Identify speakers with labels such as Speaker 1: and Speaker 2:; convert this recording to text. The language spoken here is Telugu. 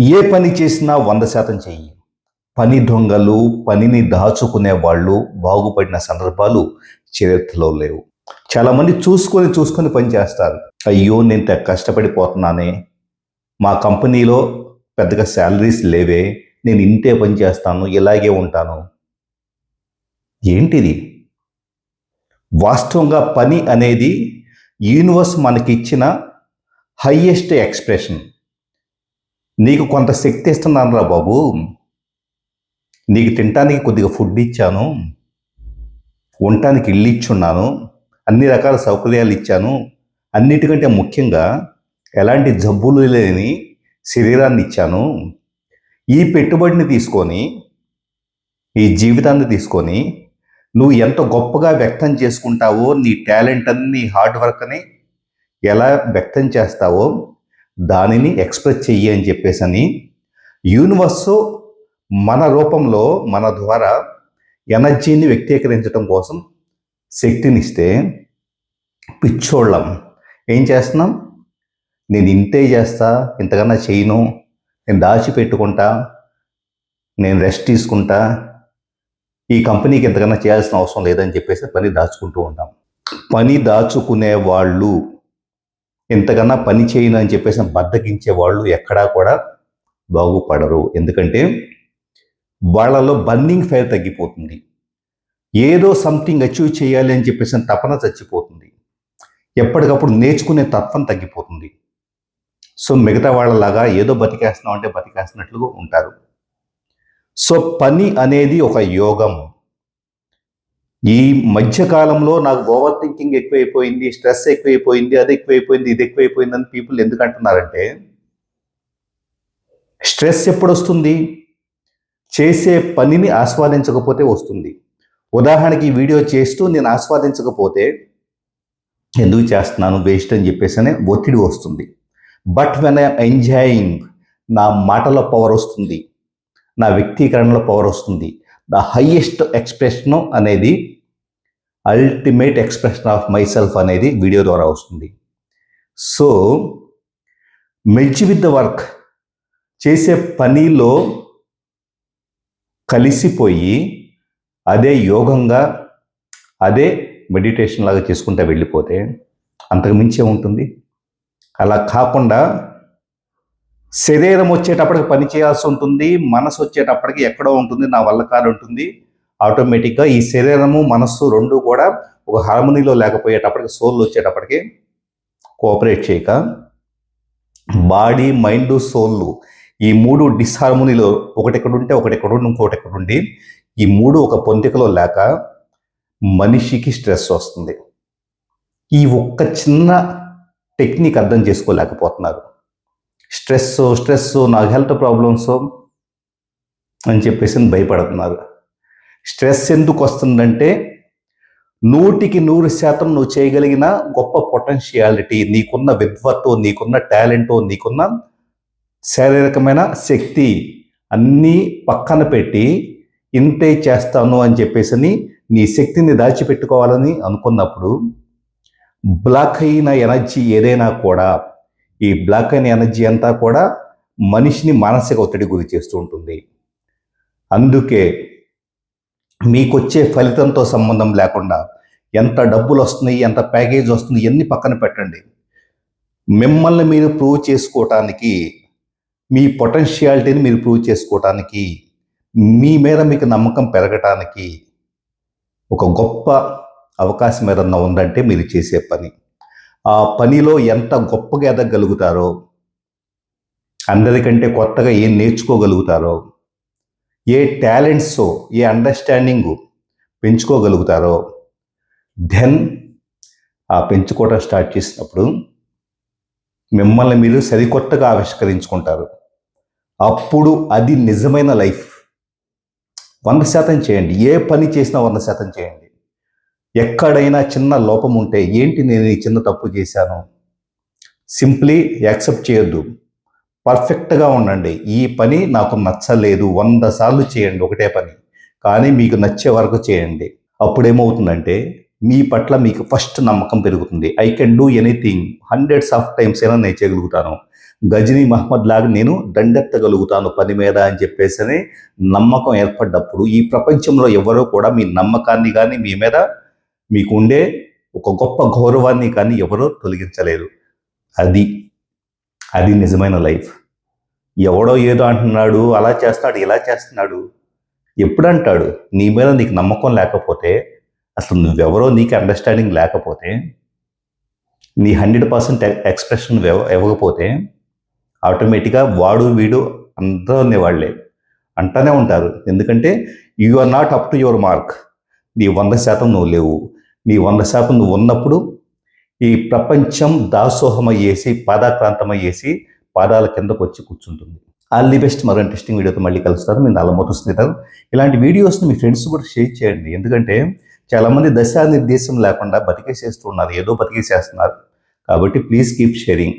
Speaker 1: ఏ పని చేసినా వంద శాతం చెయ్యి. పని దొంగలు పనిని దాచుకునే వాళ్ళు బాగుపడిన సందర్భాలు చరిత్రలో లేవు. చాలామంది చూసుకొని చూసుకొని పని చేస్తారు. అయ్యో నేను తెగ కష్టపడిపోతున్నానే. మా కంపెనీలో పెద్దగా శాలరీస్ లేవే. నేను ఇంతే పని చేస్తాను ఇలాగే ఉంటాను. ఏంటిది? వాస్తవంగా పని అనేది యూనివర్స్ మనకిచ్చిన హయ్యెస్ట్ ఎక్స్ప్రెషన్. నీకు కొంత శక్తి ఇస్తున్నానురా బాబు. నీకు తినటానికి కొద్దిగా ఫుడ్ ఇచ్చాను. ఉండటానికి ఇల్లు ఇచ్చున్నాను. అన్ని రకాల సౌకర్యాలు ఇచ్చాను. అన్నిటికంటే ముఖ్యంగా ఎలాంటి జబ్బులు లేని శరీరాన్ని ఇచ్చాను. ఈ పెట్టుబడిని తీసుకొని ఈ జీవితాన్ని తీసుకొని నువ్వు ఎంత గొప్పగా వ్యక్తం చేసుకుంటావో నీ టాలెంట్ అని నీ హార్డ్ వర్క్ని ఎలా వ్యక్తం చేస్తావో దానిని ఎక్స్ప్రెస్ చెయ్యి అని చెప్పేసి అని యూనివర్స్ మన రూపంలో మన ద్వారా ఎనర్జీని వ్యక్తీకరించడం కోసం శక్తినిస్తే పిచ్చోళ్ళం. ఏం చేస్తున్నాం? నేను ఇంతే చేస్తా ఇంతకన్నా చేయను నేను దాచిపెట్టుకుంటా నేను రెస్ట్ తీసుకుంటా ఈ కంపెనీకి ఎంతకన్నా చేయాల్సిన అవసరం లేదని చెప్పేసి పని దాచుకుంటూ ఉంటాం. పని దాచుకునే వాళ్ళు ఇంతకన్నా పని చేయను అని చెప్పేసి బద్దకించే వాళ్ళు ఎక్కడా కూడా బాగుపడరు. ఎందుకంటే వాళ్ళలో బర్నింగ్ ఫైర్ తగ్గిపోతుంది. ఏదో సంథింగ్ అచీవ్ చేయాలి అని చెప్పేసి తపన చచ్చిపోతుంది. ఎప్పటికప్పుడు నేర్చుకునే తత్వం తగ్గిపోతుంది. సో మిగతా వాళ్ళలాగా ఏదో బతికేస్తున్నాం అంటే బతికేస్తున్నట్లుగా ఉంటారు. సో పని అనేది ఒక యోగం ఈ మధ్యకాలంలో నాకు ఓవర్ థింకింగ్ ఎక్కువైపోయింది స్ట్రెస్ ఎక్కువైపోయింది అది ఎక్కువైపోయింది ఇది ఎక్కువైపోయింది అని పీపుల్ ఎందుకు అంటున్నారంటే స్ట్రెస్ ఎప్పుడు వస్తుంది చేసే పనిని ఆస్వాదించకపోతే వస్తుంది. ఉదాహరణకి ఈ వీడియో చేస్తూ నేను ఆస్వాదించకపోతే ఎందుకు చేస్తున్నాను? వేస్ట్ అని చెప్పేసి ఒత్తిడి వస్తుంది. బట్ వెన్ ఐఎమ్ ఎంజాయింగ్ నా మాటలో పవర్ వస్తుంది నా వ్యక్తీకరణలో పవర్ వస్తుంది. ద హయ్యెస్ట్ ఎక్స్ప్రెషన్ అనేది ultimate expression of myself అనేది వీడియో ద్వారా వస్తుంది. So much with the work చేసే పనిలో కలిసిపోయి అదే యోగంగా అదే మెడిటేషన్ లాగా చేసుకుంటూ వెళ్ళిపోతే అంతకు మించే ఉంటుంది అలా కాకుండా శరీరం వచ్చేటప్పటికి పని చేయాల్సి ఉంటుంది మనసు వచ్చేటప్పటికి ఎక్కడో ఉంటుంది నా వల్ల కాదు ఉంటుంది ఆటోమేటిక్గా ఈ శరీరము మనస్సు రెండు కూడా ఒక హార్మోనీలో లేకపోయేటప్పటికి సోల్ వచ్చేటప్పటికి కోఆపరేట్ చేయక బాడీ మైండ్ సోల్ ఈ మూడు డిస్హార్మోనీలో ఒకటి ఎక్కడ ఉంటే ఒకటి ఎక్కడ ఇంకోటి ఈ మూడు ఒక పొంతికలో లేక మనిషికి స్ట్రెస్ వస్తుంది. ఈ ఒక్క చిన్న టెక్నిక్ అర్థం చేసుకోలేకపోతున్నారు. స్ట్రెస్ స్ట్రెస్ నాకు హెల్త్ ప్రాబ్లమ్స్ అని చెప్పేసి భయపడుతున్నారు. స్ట్రెస్ ఎందుకు వస్తుందంటే నూటికి నూరు శాతం నువ్వు చేయగలిగిన గొప్ప పొటెన్షియాలిటీ నీకున్న విద్వత్తు నీకున్న టాలెంట్ నీకున్న శారీరకమైన శక్తి అన్నీ పక్కన పెట్టి ఇంతే చేస్తాను అని చెప్పేసి నీ శక్తిని దాచిపెట్టుకోవాలని అనుకున్నప్పుడు బ్లాక్ అయిన ఎనర్జీ ఏదైనా కూడా ఈ బ్లాక్ అయిన ఎనర్జీ అంతా కూడా మనిషిని మానసిక ఒత్తిడి గురి చేస్తూ ఉంటుంది. అందుకే మీకొచ్చే ఫలితంతో సంబంధం లేకుండా ఎంత డబ్బులు వస్తున్నాయి ఎంత ప్యాకేజ్ వస్తుంది ఇవన్నీ పక్కన పెట్టండి. మిమ్మల్ని మీరు ప్రూవ్ చేసుకోవటానికి మీ పొటెన్షియాలిటీని మీరు ప్రూవ్ చేసుకోవటానికి మీ మీద మీకు నమ్మకం పెరగటానికి ఒక గొప్ప అవకాశం ఏదన్నా ఉందంటే మీరు చేసే పని. ఆ పనిలో ఎంత గొప్పగా ఎదగలుగుతారో అందరికంటే కొత్తగా ఏం నేర్చుకోగలుగుతారో ఏ టాలెంట్స్ ఏ అండర్స్టాండింగ్ పెంచుకోగలుగుతారో దెన్ ఆ పెంచుకోవటం స్టార్ట్ చేసినప్పుడు మిమ్మల్ని మీరు సరికొత్తగా ఆవిష్కరించుకుంటారు. అప్పుడు అది నిజమైన లైఫ్. వంద శాతం చేయండి. ఏ పని చేసినా వంద శాతం చేయండి. ఎక్కడైనా చిన్న లోపం ఉంటే ఏంటి నేను ఈ చిన్న తప్పు చేశాను? సింప్లీ యాక్సెప్ట్ చేయొద్దు. పర్ఫెక్ట్గా ఉండండి. ఈ పని నాకు నచ్చలేదు. వంద సార్లు చేయండి. ఒకటే పని. కానీ మీకు నచ్చే వరకు చేయండి. అప్పుడు ఏమవుతుందంటే మీ పట్ల మీకు ఫస్ట్ నమ్మకం పెరుగుతుంది. I can do anything. Hundreds of times అయినా నేను చేయగలుగుతాను. గజనీ మహమ్మద్ లాగా నేను దండెత్తగలుగుతాను పని మీద అని చెప్పేసి నమ్మకం ఏర్పడ్డప్పుడు ఈ ప్రపంచంలో ఎవరో కూడా మీ నమ్మకాన్ని కానీ మీ మీద మీకు ఉండే ఒక గొప్ప గౌరవాన్ని కానీ ఎవరో తొలగించలేరు. అది అది నిజమైన లైఫ్. ఎవడో ఏదో అంటున్నాడు అలా చేస్తున్నాడు ఇలా చేస్తున్నాడు. ఎప్పుడు అంటాడు నీ మీద నీకు నమ్మకం లేకపోతే అసలు నువ్వెవరో నీకు అండర్స్టాండింగ్ లేకపోతే నీ హండ్రెడ్ పర్సెంట్ ఎక్స్ప్రెషన్ ఇవ్వకపోతే ఆటోమేటిక్గా వాడు వీడు అందరూ అనేవాళ్ళే. అంటానే ఉంటారు. ఎందుకంటే you are not up to your mark నీ వంద శాతం నువ్వు లేవు. నీ వంద శాతం నువ్వు ఉన్నప్పుడు ఈ ప్రపంచం దాసోహమయ్యేసి పాదాక్రాంతమయ్యేసి పాదాల కిందకు వచ్చి కూర్చుంటుంది. All the best. మరో ఇంట్రెస్టింగ్ వీడియోతో మళ్ళీ కలుస్తారు. మీరు నల్లమోట స్నేహితులు ఇలాంటి వీడియోస్ని మీ ఫ్రెండ్స్ కూడా షేర్ చేయండి. ఎందుకంటే చాలామంది దశానిర్దేశం లేకుండా బతికేసేస్తున్నారు ఏదో బతికేసేస్తున్నారు. కాబట్టి ప్లీజ్ కీప్ షేరింగ్.